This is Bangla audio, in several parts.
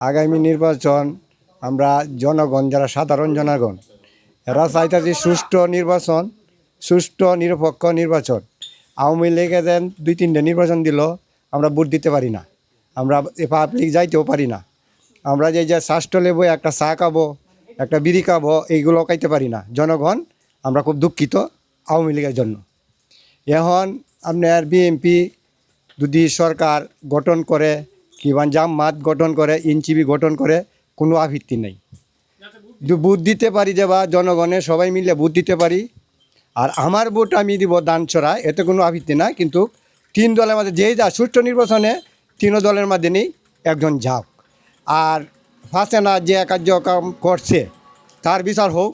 আগামী নির্বাচন আমরা জনগণ, যারা সাধারণ জনগণ, এরা চাইতেছি সুষ্ঠু নির্বাচন, সুষ্ঠু নিরপেক্ষ নির্বাচন। আওয়ামী লীগে দেন দুই তিনটে নির্বাচন দিল, আমরা ভোট দিতে পারি না। আমরা পাবলিক যাইতেও পারি না। আমরা যে যে শ্বাসটা লেবো, একটা চা খাব, একটা বিড়ি খাব, এইগুলো খাইতে পারি না। জনগণ, আমরা খুব দুঃখিত আওয়ামী লীগের জন্য। এখন আপনার বিএনপি যদি সরকার গঠন করে কিংবা জামাত গঠন করে এনসিবি গঠন করে, কোনো আভিত্তি নেই। বুথ দিতে পারি যে বা জনগণে সবাই মিলে বুথ দিতে পারি, আর আমার ভোট আমি দিব দান ছড়া এতে কোনো আভিত্তি না কিন্তু তিন দলের মধ্যে যেই যা সুষ্ঠু নির্বাচনে তিন দলের মাধ্যমেই একজন যাক। আর ফার্স্টে না যে কার্যক্রম করছে, তার বিচার হোক,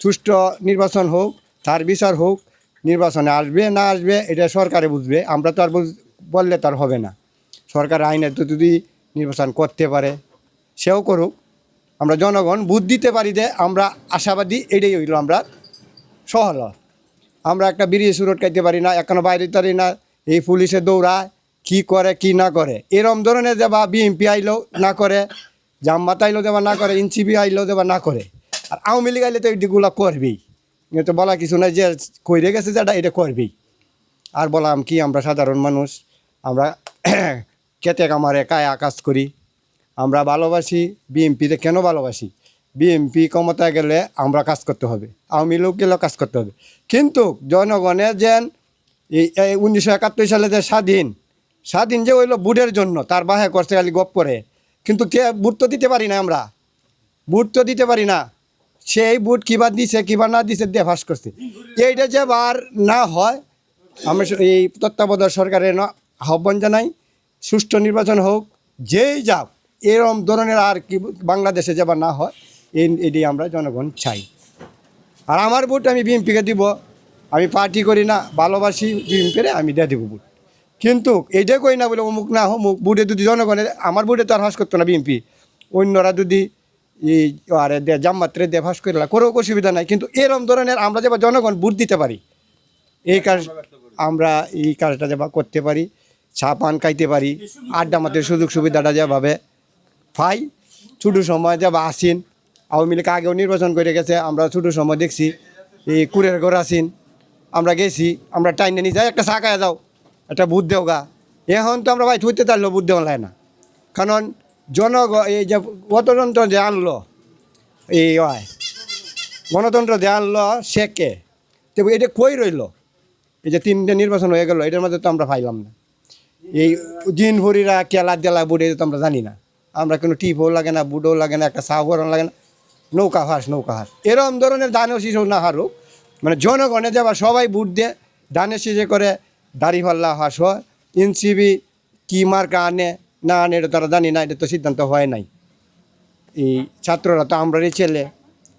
সুষ্ঠু নির্বাচন হোক, তার বিচার হোক, নির্বাচনে আসবে না আসবে, এটা সরকারে বুঝবে, আমরা তো আর বললে তার হবে না। সরকার আইনের তো যদি নির্বাচন করতে পারে, সেও করুক। আমরা জনগণ বুধ দিতে পারি যে আমরা আশাবাদী এটাই হইল আমরা সহল আমরা একটা বিড়িয়ে সুরট খাইতে পারি না, এখনও বাইরে পারি না, এই পুলিশে দৌড়ায়, কি করে, কি না করে। এরম ধরনের দেবা বিএমপি আইলেও না করে জাম্মাত আইলো দেবা না করে এনসিবি আইলেও দেবা না করে। আর আওয়ামী লীগ আইলে তো এইগুলো করবেই। তো বলা কিছু নাই যে কইরে গেছে যেটা, এটা করবেই। আর বললাম কি, আমরা সাধারণ মানুষ, আমরা কেতে কামারে কায়া কাজ করি। আমরা ভালোবাসি, বিএমপিতে কেন ভালোবাসি? বিএমপি ক্ষমতায় গেলে আমরা কাজ করতে হবে, আওয়ামী লোক গেলেও কাজ করতে হবে। কিন্তু জনগণের যেন এই উনিশশো একাত্তর সালে যে স্বাধীন স্বাধীন যে হইল বুটের জন্য, তার বাহে করছে খালি গপ করে। কিন্তু কে বুট তো দিতে পারি না আমরা। বুট তো দিতে পারি না। সেই বুট কিবা দিছে কিবা না দিছে দিয়ে ফাঁস করছে। এইটা যে বার না হয় আমরা এই তত্ত্বাবধায়ক সরকারের আহ্বান জানাই। সুষ্ঠু নির্বাচন হোক, যেই যাক, এরম ধরনের আর কি বাংলাদেশে যাবার না হয়, এই এটি আমরা জনগণ চাই। আর আমার ভোট আমি বিএনপিকে দিব, আমি পার্টি করি না, ভালোবাসি বিএনপিরে, আমি দিয়ে দেবো ভোট। কিন্তু এইটা কই না বলে অমুক না অমুক বুটে যদি জনগণের, আমার বুটে তো আর হাস করতো না বিএনপি। অন্যরা যদি এই আর দে জাম্মাত্রে দে ফাঁস করে কোনো অসুবিধা নাই। কিন্তু এরম ধরনের আমরা যে জনগণ ভোট দিতে পারি। এই কাজ আমরা এই কাজটা যেবা করতে পারি। চা পান খাইতে পারি, আড্ডা মাতের সুযোগ সুবিধাটা যেভাবে পাই। ছোটো সময় যেবা আসিন, আওয়ামী লীগ আগেও নির্বাচন করে গেছে, আমরা ছোটো সময় দেখছি, এই কুড়ের ঘর আসিন, আমরা গেছি, আমরা টাইনে নিয়ে যাই, একটা চা খায় যাও, একটা বুধ দেও গা। এখন তো আমরা ভাই থুইতে তারলো বুধ দেওয়া লাগে না। কারণ জনগ, এই যে গণতন্ত্র যে আনলো, এই গণতন্ত্র যে আনলো সে কে? তো এটা কই রইল? এই যে তিনটে নির্বাচন হয়ে গেল, এটার মধ্যে তো আমরা পাইলাম না। এই দিন ভরিরা কেলা দেলা বুড়ে তো আমরা জানি না। আমরা কোনো টিপও লাগে না বুডও লাগে না, একটা সাহরণ লাগে না। নৌকা হাস নৌকা হাস। এরম ধরনের দানের শিশু না হারুক। মানে জনগণে যাবার সবাই বুট দিয়ে ধানের শিশে করে দাড়ি ফাল্লা হাস হয়। এনসিবি কী মার্কা আনে, না আনে, এটা তারা জানি না, এটা তো সিদ্ধান্ত হয় নাই। এই ছাত্ররা তো আমরারই ছেলে,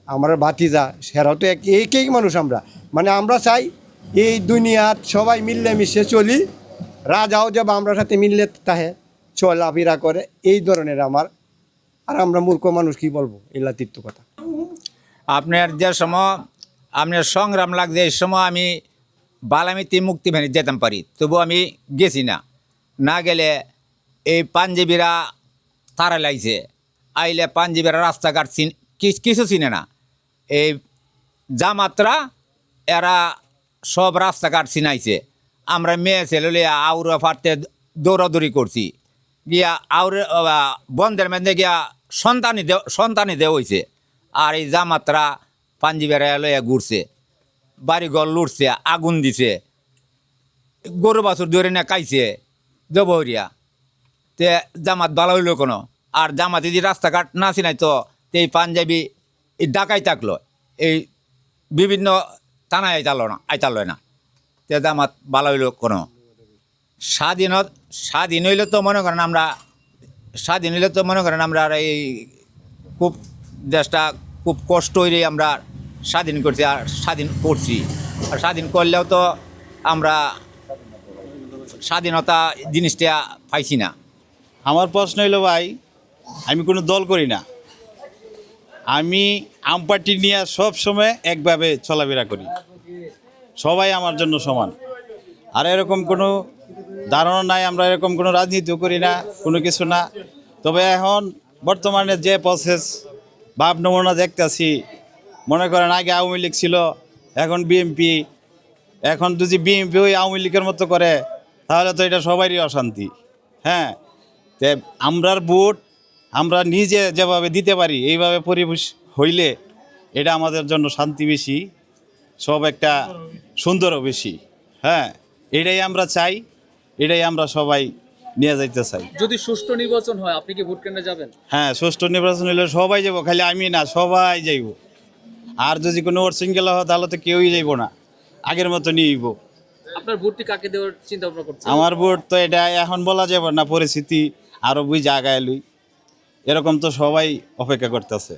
আমার ভাতিজা, সেরাও তো এক, একই মানুষ আমরা। মানে আমরা চাই এই দুনিয়াত সবাই মিললে মিশে চলি। রাজাও যাব আমরা সাথে মিললে তাহে চলাফেরা করে, এই ধরনের আমার। আর আমরা মূর্খ মানুষ কি বলব? এই লাতিত্ব কথা। আপনার যে সময়, আপনার সংগ্রাম লাগছে, এই সময় আমি বালামিতে মুক্তি ভেঙে যেতাম পারি, তবু আমি গেছি না। না গেলে এই পাঞ্জাবিরা তারা লাগছে। আইলে পাঞ্জাবিরা রাস্তাঘাট চিন কিছু চিনে না। এই জামাতরা এরা সব রাস্তাঘাট চিনাইছে। আমরা মেয়ে ছেলে আউরে ফাটতে দৌড়াদৌড়ি করছি। গিয়া আউরে বন্ধের মধ্যে গিয়া সন্তানি দে সন্তানি দেওয়া হয়েছে আর এই জামাতরা পাঞ্জিবেরা লইয়া ঘুরছে। বাড়িঘর লুটছে, আগুন দিছে। গরু বাছুর ধরে না কাইছে জবহরিয়া তে জামাত ভালো হইল কোনো? আর জামাত যদি রাস্তাঘাট না চিনাই তো এই পাঞ্জাবি ডাকাই থাকল। এই বিভিন্ন থানায় আইতালো না আইতালো না। তে জামাত ভালো হইল কোনো। স্বাধীনত স্বাধীন হইলে তো মনে করেন আমরা স্বাধীন হইলে তো মনে করেন আমরা এই খুব দেশটা খুব কষ্ট হইলে আমরা স্বাধীন করছি আর স্বাধীন করছি। আর স্বাধীন করলেও তো আমরা স্বাধীনতা জিনিসটা পাইছি না। আমার প্রশ্ন হইল, ভাই, আমি কোনো দল করি না। আমি আম পার্টি নিয়ে সব সময় একভাবে চলাফেরা করি। সবাই আমার জন্য সমান। আর এরকম কোনো ধারণা নাই, আমরা এরকম কোনো রাজনীতিও করি না, কোনো কিছু না। তবে এখন বর্তমানে যে প্রসেস ভাব নমুনা দেখতেছি, মনে করেন আগে আওয়ামী লীগ ছিল, এখন বিএমপি এখন যদি বিএমপি ওই আওয়ামী লীগের মতো করে, তাহলে তো এটা সবারই অশান্তি। হ্যাঁ তে আমরার ভোট আমরা নিজে যেভাবে দিতে পারি, এইভাবে পরিবেশ হইলে এটা আমাদের জন্য শান্তি বেশি। সব একটা সুন্দরও বেশি। হ্যাঁ এটাই আমরা চাই এটাই আমরা সবাই নিয়ে যাইতে চাই। যদি সুষ্ঠু নির্বাচন হয় আপনি কি ভোট কেন্দ্রে যাবেন? হ্যাঁ সুষ্ঠু নির্বাচন হলে সবাই যাব খালি আমি না সবাই যাইব। আর যদি কোনো ওর সিঙ্গেল হয় তাহলে তো কেউই যাইব না। আগের মতো নিয়ে নিয়েইব আপনার ভোটটি কাকে দেওয়ার চিন্তা ভাবনা করছেন? আমার ভোট তো এটা এখন বলা যাবে না পরিস্থিতি আরও বুঝ আগায় লুই। এরকম তো সবাই অপেক্ষা করতেছে।